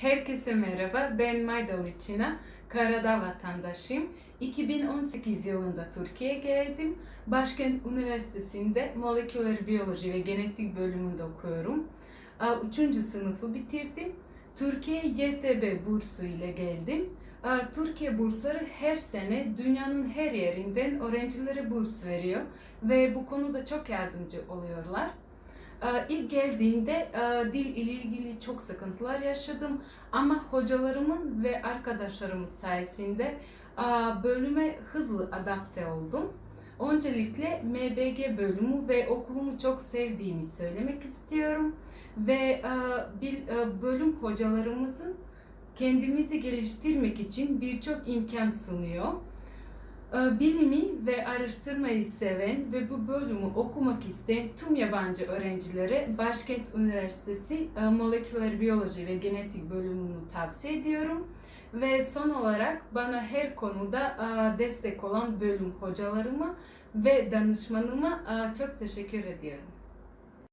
Herkese merhaba, ben Maydal İçina, Karadağ vatandaşıyım. 2018 yılında Türkiye'ye geldim. Başkent Üniversitesi'nde moleküler biyoloji ve genetik bölümünde okuyorum. Üçüncü sınıfı bitirdim. Türkiye YTB bursu ile geldim. Türkiye bursları her sene dünyanın her yerinden öğrencilere burs veriyor ve bu konuda çok yardımcı oluyorlar. Ee, İlk geldiğimde e, dil ile ilgili çok sıkıntılar yaşadım ama hocalarımın ve arkadaşlarımın sayesinde e, bölüme hızlı adapte oldum. Öncelikle MBG bölümü ve okulumu çok sevdiğimi söylemek istiyorum ve e, bölüm hocalarımızın kendimizi geliştirmek için birçok imkan sunuyor. Ee, Bilimi ve araştırmayı seven ve bu bölümü okumak isteyen tüm yabancı öğrencilere Başkent Üniversitesi e, Moleküler Biyoloji ve Genetik bölümünü tavsiye ediyorum. Ve son olarak bana her konuda e, destek olan bölüm hocalarıma ve danışmanıma e, çok teşekkür ediyorum.